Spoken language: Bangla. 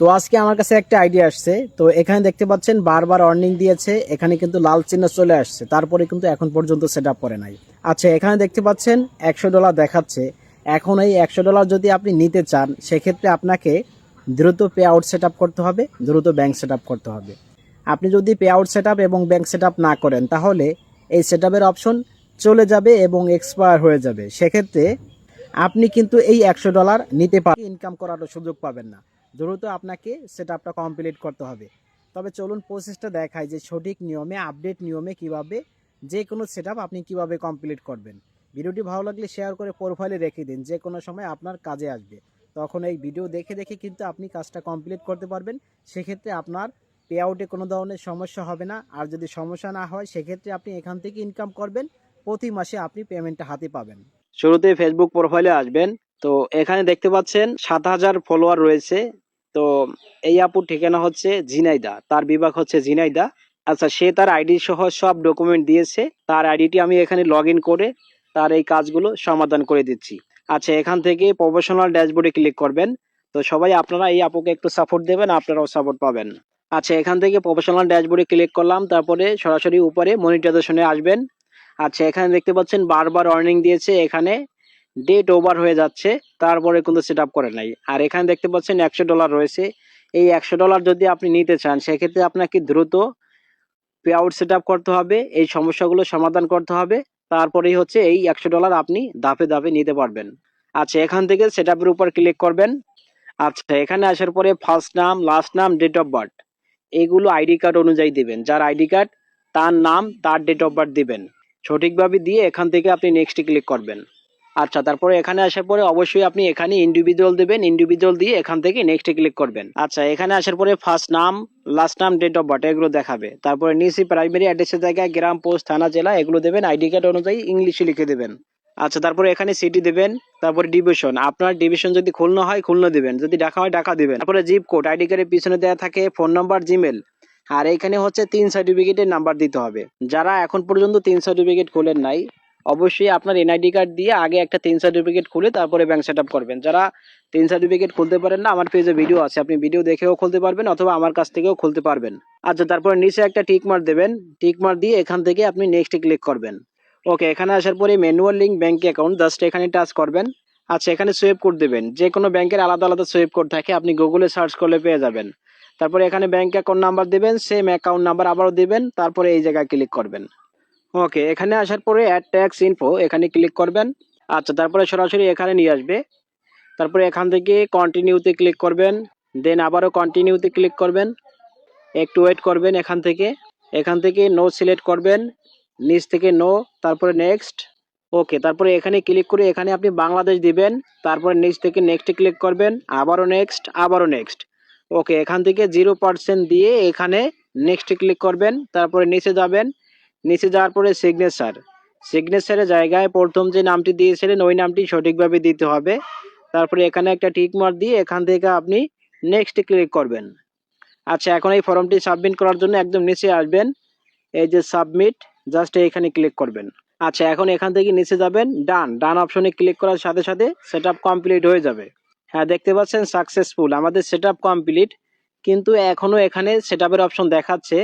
তো আজকে আমার কাছে একটা আইডিয়া আসছে। তো এখানে দেখতে পাচ্ছেন বারবার অর্নিং দিয়েছে, এখানে কিন্তু লাল চিহ্ন চলে আসছে। তারপরে কিন্তু এখন পর্যন্ত সেট আপ করে নাই। আচ্ছা এখানে দেখতে পাচ্ছেন একশো ডলার দেখাচ্ছে। এখন এই একশো ডলার যদি আপনি নিতে চান, সেক্ষেত্রে আপনাকে দ্রুত পে আউট সেট করতে হবে, দ্রুত ব্যাংক সেট করতে হবে। আপনি যদি পে আউট সেট এবং ব্যাংক সেট না করেন, তাহলে এই সেট অপশন চলে যাবে এবং এক্সপায়ার হয়ে যাবে। সেক্ষেত্রে আপনি কিন্তু এই একশো ডলার নিতে পারেন ইনকাম করার সুযোগ পাবেন না। দ্রুত আপনাকে সেট আপটা কমপ্লিট করতে হবে। তবে চলুন প্রসেসটা দেখায় যে সঠিক নিয়মে আপডেট নিয়মে কীভাবে, যে কোনো সেট আপনি কীভাবে কমপ্লিট করবেন। ভিডিওটি ভালো লাগলে শেয়ার করে প্রোফাইলে রেখে দিন, যে কোনো সময় আপনার কাজে আসবে। তখন এই ভিডিও দেখে দেখে কিন্তু আপনি কাজটা কমপ্লিট করতে পারবেন। সেক্ষেত্রে আপনার পে আউটে কোনো ধরনের সমস্যা হবে না। আর যদি সমস্যা না হয়, সেক্ষেত্রে আপনি এখান থেকে ইনকাম করবেন। প্রতি মাসে আপনি পেমেন্টটা হাতে পাবেন। শুরুতে ফেসবুক প্রোফাইলে আসবেন। তো এখানে দেখতে পাচ্ছেন সাত হাজার ফলোয়ার রয়েছে। তো এই আপুর ঠিকানা হচ্ছে জিনাইদা তার বিভাগ হচ্ছে জিনাইদা আচ্ছা সে তার আইডি সহ সব ডকুমেন্ট দিয়েছে, তার আইডিটি আমি এখানে লগ করে তার এই কাজগুলো সমাধান করে দিচ্ছি। আচ্ছা এখান থেকে প্রফেশনাল ড্যাশবোর্ডে ক্লিক করবেন। তো সবাই আপনারা এই আপুকে একটু সাপোর্ট দেবেন, আপনারাও সাপোর্ট পাবেন। আচ্ছা এখান থেকে প্রফেশনাল ড্যাশবোর্ডে ক্লিক করলাম, তারপরে সরাসরি উপরে মনিটাইজেশনে আসবেন। আচ্ছা এখানে দেখতে পাচ্ছেন বারবার অর্নিং দিয়েছে, এখানে ডেট ওভার হয়ে যাচ্ছে, তারপরে কিন্তু সেট আপ করে নাই। আর এখানে দেখতে পাচ্ছেন একশো ডলার রয়েছে। এই একশো ডলার যদি আপনি নিতে চান, সেক্ষেত্রে আপনাকে দ্রুত পে আউট সেট করতে হবে, এই সমস্যাগুলো সমাধান করতে হবে। তারপরেই হচ্ছে এই একশো ডলার আপনি ধাপে ধাপে নিতে পারবেন। আচ্ছা এখান থেকে সেট আপের উপর ক্লিক করবেন। আচ্ছা এখানে আসার পরে ফার্স্ট নাম লাস্ট নাম ডেট অফ বার্থ এগুলো আইডি কার্ড অনুযায়ী দিবেন। যার আইডি কার্ড তার নাম, তার ডেট অফ বার্থ দিবেন। সঠিকভাবে দিয়ে এখান থেকে আপনি নেক্সট ক্লিক করবেন। আচ্ছা তারপরে এখানে আসার পরে অবশ্যই আপনি এখানে ইন্ডিভিজুয়াল দেবেন ইন্ডিভিজুয়াল দিয়ে এখান থেকে নেক্সট ক্লিক করবেন। আচ্ছা এখানে আসার পরে ফার্স্ট নাম লাস্ট নাম ডেট অফ বার্থ এগুলো দেখাবে। তারপরে নিচে প্রাইমারি অ্যাড্রেসের জায়গায় গ্রাম পোস্ট থানা, জেলা, এগুলো দেবেন আইডি কার্ড অনুযায়ী ইংলিশে লিখে দেবেন। আচ্ছা তারপরে এখানে সিটি দেবেন, তারপরে ডিভিশন আপনার ডিভিশন যদি খুলনা হয়, খুলনা দিবেন। যদি ঢাকা হয়, ঢাকা দিবেন। তারপরে জিপ কোড আইডি কার্ডের পিছনে দেওয়া থাকে ফোন নাম্বার জিমেল আর এখানে হচ্ছে তিন সার্টিফিকেটের নাম্বার দিতে হবে। যারা এখন পর্যন্ত তিন সার্টিফিকেট খোলেন নাই অবশ্যই আপনার এনআইডি কার্ড দিয়ে আগে একটা তিন সার্টিফিকেট খুলে তারপরে ব্যাংক সেট করবেন। যারা তিন সার্টিফিকেট খুলতে পারেন না, আমার পেজে ভিডিও আছে। আপনি ভিডিও দেখেও খুলতে পারবেন অথবা আমার কাছ থেকেও খুলতে পারবেন। আচ্ছা তারপরে নিচে একটা টিক দেবেন। টিক দিয়ে এখান থেকে আপনি নেক্সট ক্লিক করবেন। ওকে এখানে আসার পরে manual link bank account just এখানে টাচ করবেন। আচ্ছা এখানে সুইপ কোড দেবেন। যে কোনো ব্যাংকের আলাদা আলাদা সুইপ কোড থাকে, আপনি গুগলে সার্চ করলে পেয়ে যাবেন। তারপরে এখানে ব্যাংক অ্যাকাউন্ট নাম্বার দিবেন সেম অ্যাকাউন্ট নাম্বার আবারও দেবেন, তারপরে এই জায়গায় ক্লিক করবেন। ওকে এখানে আসার পরে অ্যাড ট্যাক্স ইনফো এখানে ক্লিক করবেন। আচ্ছা তারপরে সরাসরি এখানে নিয়ে আসবে। তারপরে এখান থেকে কন্টিনিউতে ক্লিক করবেন। দেন আবারও কন্টিনিউতে ক্লিক করবেন। একটু ওয়েট করবেন এখান থেকে। এখান থেকে নো সিলেক্ট করবেন। নিচ থেকে নো তারপরে নেক্সট ওকে তারপরে এখানে ক্লিক করে এখানে আপনি বাংলাদেশ দিবেন। তারপরে নিচ থেকে নেক্সট ক্লিক করবেন। আবারও নেক্সট আবারও নেক্সট ওকে এখান থেকে জিরো পার্সেন্ট দিয়ে এখানে নেক্সট ক্লিক করবেন। তারপরে নিচে যাবেন। নিচে যাওয়ার পরে সিগনেচার সিগনেচারের জায়গায় প্রথম যে নামটি দিয়েছিলেন, ওই নামটি সঠিকভাবে দিতে হবে। তারপরে এখানে একটা টিক মার্ক দিয়ে এখান থেকে আপনি নেক্সট ক্লিক করবেন। আচ্ছা এখন এই ফর্মটি সাবমিট করার জন্য একদম নিচে আসবেন। এই যে সাবমিট জাস্ট এখানে ক্লিক করবেন। আচ্ছা এখন এখান থেকে নিচে যাবেন ডান ডান অপশনে ক্লিক করার সাথে সাথে সেট কমপ্লিট হয়ে যাবে। হ্যাঁ দেখতে পাচ্ছেন সাকসেসফুল আমাদের সেট কমপ্লিট কিন্তু এখনও এখানে সেট অপশন দেখাচ্ছে।